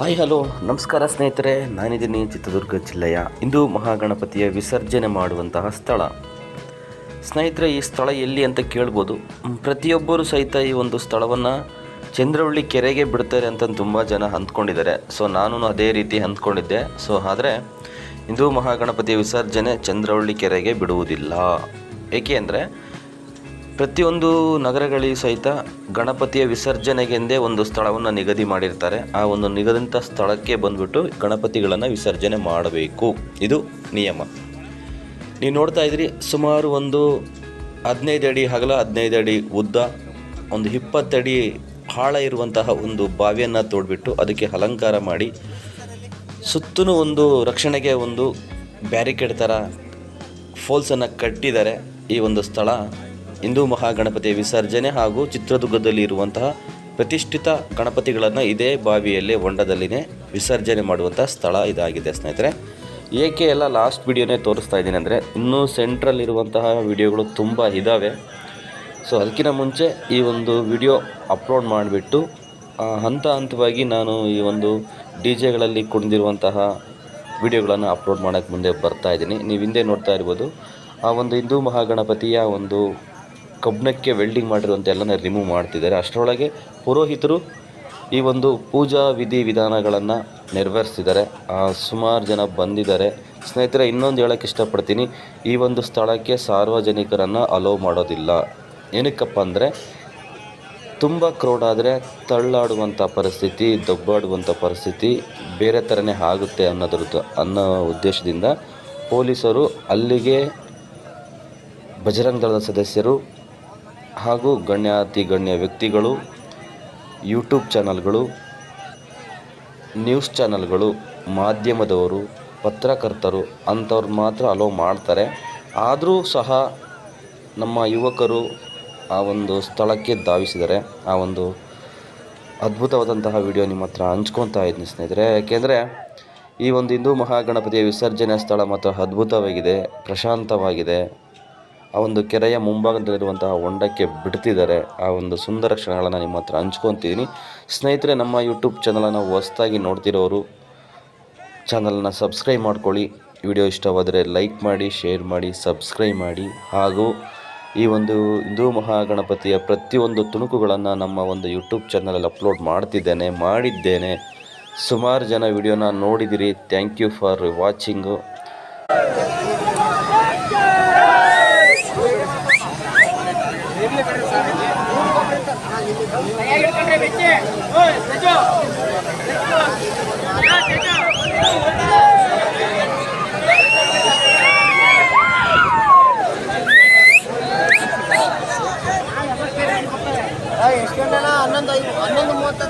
Hi, hello. ನಮಸ್ಕಾರ ಸ್ನೇಹಿತರೆ. ನಾನಿದ್ದೀನಿ ಚಿತ್ರದುರ್ಗ ಜಿಲ್ಲೆಯ ಹಿಂದೂ ಮಹಾಗಣಪತಿಯ ವಿಸರ್ಜನೆ ಮಾಡುವಂತಹ ಸ್ಥಳ. ಸ್ನೇಹಿತರೆ, ಈ ಸ್ಥಳ ಎಲ್ಲಿ ಅಂತ ಕೇಳ್ಬೋದು? ಪ್ರತಿಯೊಬ್ಬರು ಸಹಿತ ಈ ಒಂದು ಸ್ಥಳವನ್ನು ಚಂದ್ರವಳ್ಳಿ ಕೆರೆಗೆ ಬಿಡ್ತಾರೆ ಅಂತ ತುಂಬ ಜನ ಅಂದ್ಕೊಂಡಿದ್ದಾರೆ. ಸೊ ನಾನು ಅದೇ ರೀತಿ ಅಂದ್ಕೊಂಡಿದ್ದೆ. ಸೊ ಆದರೆ ಹಿಂದೂ ಮಹಾಗಣಪತಿಯ ವಿಸರ್ಜನೆ ಚಂದ್ರವಳ್ಳಿ ಕೆರೆಗೆ ಬಿಡುವುದಿಲ್ಲ. ಏಕೆ ಅಂದರೆ ಪ್ರತಿಯೊಂದು ನಗರಗಳಿಗೆ ಸಹಿತ ಗಣಪತಿಯ ವಿಸರ್ಜನೆಗೆಂದೇ ಒಂದು ಸ್ಥಳವನ್ನು ನಿಗದಿ ಮಾಡಿರ್ತಾರೆ. ಆ ಒಂದು ನಿಗದಿತ ಸ್ಥಳಕ್ಕೆ ಬಂದ್ಬಿಟ್ಟು ಗಣಪತಿಗಳನ್ನು ವಿಸರ್ಜನೆ ಮಾಡಬೇಕು. ಇದು ನಿಯಮ. ನೀವು ನೋಡ್ತಾ ಇದ್ರಿ, ಸುಮಾರು ಒಂದು ಹದಿನೈದು ಅಡಿ ಹಗಲ, ಹದಿನೈದು ಅಡಿ ಉದ್ದ, ಒಂದು ಇಪ್ಪತ್ತಡಿ ಆಳ ಇರುವಂತಹ ಒಂದು ಬಾವಿಯನ್ನು ತೋಡ್ಬಿಟ್ಟು ಅದಕ್ಕೆ ಅಲಂಕಾರ ಮಾಡಿ ಸುತ್ತಲೂ ಒಂದು ರಕ್ಷಣೆಗೆ ಒಂದು ಬ್ಯಾರಿಕೇಡ್ ಥರ ಫೋಲ್ಸನ್ನು ಕಟ್ಟಿದ್ದಾರೆ ಈ ಒಂದು ಸ್ಥಳ. ಹಿಂದೂ ಮಹಾಗಣಪತಿಯ ವಿಸರ್ಜನೆ ಹಾಗೂ ಚಿತ್ರದುರ್ಗದಲ್ಲಿ ಇರುವಂತಹ ಪ್ರತಿಷ್ಠಿತ ಗಣಪತಿಗಳನ್ನು ಇದೇ ಬಾವಿಯಲ್ಲೇ ಹೊಂಡದಲ್ಲಿನೇ ವಿಸರ್ಜನೆ ಮಾಡುವಂಥ ಸ್ಥಳ ಇದಾಗಿದೆ ಸ್ನೇಹಿತರೆ. ಏಕೆ ಎಲ್ಲ ಲಾಸ್ಟ್ ವಿಡಿಯೋನೇ ತೋರಿಸ್ತಾ ಇದ್ದೀನಿ ಅಂದರೆ ಇನ್ನೂ ಸೆಂಟ್ರಲ್ ಇರುವಂತಹ ವಿಡಿಯೋಗಳು ತುಂಬ ಇದ್ದಾವೆ ಸೊ ಅದಕ್ಕಿಂತ ಮುಂಚೆ ಈ ಒಂದು ವಿಡಿಯೋ ಅಪ್ಲೋಡ್ ಮಾಡಿಬಿಟ್ಟು ಹಂತ ಹಂತವಾಗಿ ನಾನು ಈ ಒಂದು ಡಿ ಜೆಗಳಲ್ಲಿ ಕುಣಿದಿರುವಂತಹ ವಿಡಿಯೋಗಳನ್ನು ಅಪ್ಲೋಡ್ ಮಾಡೋಕ್ಕೆ ಮುಂದೆ ಬರ್ತಾ ಇದ್ದೀನಿ. ನೀವು ಹಿಂದೆ ನೋಡ್ತಾ ಇರ್ಬೋದು, ಆ ಒಂದು ಹಿಂದೂ ಮಹಾಗಣಪತಿಯ ಒಂದು ಕಬ್ಬಣಕ್ಕೆ ವೆಲ್ಡಿಂಗ್ ಮಾಡಿರುವಂಥ ಎಲ್ಲನೇ ರಿಮೂವ್ ಮಾಡ್ತಿದ್ದಾರೆ. ಅಷ್ಟರೊಳಗೆ ಪುರೋಹಿತರು ಈ ಒಂದು ಪೂಜಾ ವಿಧಿ ವಿಧಾನಗಳನ್ನು ನೆರವೇರಿಸ್ತಿದ್ದಾರೆ ಸುಮಾರು ಜನ ಬಂದಿದ್ದಾರೆ. ಸ್ನೇಹಿತರೆ, ಇನ್ನೊಂದು ಹೇಳೋಕ್ಕೆ ಇಷ್ಟಪಡ್ತೀನಿ. ಈ ಒಂದು ಸ್ಥಳಕ್ಕೆ ಸಾರ್ವಜನಿಕರನ್ನು ಅಲೋ ಮಾಡೋದಿಲ್ಲ. ಏನಕ್ಕಪ್ಪ ಅಂದರೆ, ತುಂಬ ಕ್ರೌಡ್ ಆದರೆ ತಳ್ಳಾಡುವಂಥ ಪರಿಸ್ಥಿತಿ ದಬ್ಬಾಡುವಂಥ ಪರಿಸ್ಥಿತಿ ಬೇರೆ ಥರನೇ ಆಗುತ್ತೆ ಅನ್ನೋದ್ರದ್ದು ಅನ್ನೋ ಉದ್ದೇಶದಿಂದ ಪೊಲೀಸರು ಅಲ್ಲಿಗೆ ಬಜರಂಗ ಸದಸ್ಯರು ಹಾಗೂ ಗಣ್ಯಾತಿ ಗಣ್ಯ ವ್ಯಕ್ತಿಗಳು ಯೂಟ್ಯೂಬ್ ಚಾನಲ್ಗಳು, ನ್ಯೂಸ್ ಚಾನಲ್ಗಳು, ಮಾಧ್ಯಮದವರು, ಪತ್ರಕರ್ತರು ಅಂಥವ್ರು ಮಾತ್ರ ಅಲೋ ಮಾಡ್ತಾರೆ. ಆದರೂ ಸಹ ನಮ್ಮ ಯುವಕರು ಆ ಒಂದು ಸ್ಥಳಕ್ಕೆ ಧಾವಿಸಿದರೆ, ಆ ಒಂದು ಅದ್ಭುತವಾದಂತಹ ವಿಡಿಯೋ ನಿಮ್ಮ ಹತ್ರ ಹಂಚ್ಕೊತಾ ಇದ್ದೀನಿ ಸ್ನೇಹಿತರೆ. ಯಾಕೆಂದರೆ ಈ ಒಂದು ಹಿಂದೂ ಮಹಾಗಣಪತಿಯ ವಿಸರ್ಜನೆ ಸ್ಥಳ ಮಾತ್ರ ಅದ್ಭುತವಾಗಿದೆ, ಪ್ರಶಾಂತವಾಗಿದೆ. ಆ ಒಂದು ಕೆರೆಯ ಮುಂಭಾಗದಲ್ಲಿರುವಂತಹ ಹೊಂಡಕ್ಕೆ ಬಿಡ್ತಿದ್ದಾರೆ. ಆ ಒಂದು ಸುಂದರ ಕ್ಷಣಗಳನ್ನು ನಿಮ್ಮ ಹತ್ರ ಹಂಚ್ಕೊತೀನಿ. ಸ್ನೇಹಿತರೆ, ನಮ್ಮ ಯೂಟ್ಯೂಬ್ ಚಾನಲನ್ನು ಹೊಸದಾಗಿ ನೋಡ್ತಿರೋರು ಚಾನಲನ್ನ ಸಬ್ಸ್ಕ್ರೈಬ್ ಮಾಡ್ಕೊಳ್ಳಿ. ವಿಡಿಯೋ ಇಷ್ಟವಾದರೆ ಲೈಕ್ ಮಾಡಿ ಶೇರ್ ಮಾಡಿ ಸಬ್ಸ್ಕ್ರೈಬ್ ಮಾಡಿ. ಹಾಗೂ ಈ ಒಂದು ಹಿಂದೂ ಮಹಾಗಣಪತಿಯ ಪ್ರತಿಯೊಂದು ತುಣುಕುಗಳನ್ನು ನಮ್ಮ ಒಂದು ಯೂಟ್ಯೂಬ್ ಚಾನಲಲ್ಲಿ ಅಪ್ಲೋಡ್ ಮಾಡ್ತಿದ್ದೇನೆ, ಮಾಡಿದ್ದೇನೆ. ಸುಮಾರು ಜನ ವಿಡಿಯೋನ ನೋಡಿದಿರಿ. ಥ್ಯಾಂಕ್ ಯು ಫಾರ್ ವಾಚಿಂಗು ಹನ್ನೊಂದು ಐದು ಹನ್ನೊಂದು ಮೂವತ್ತದ್ದೇನ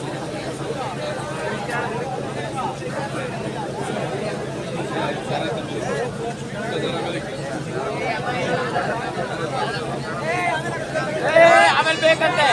ಬೇಕಂತೆ.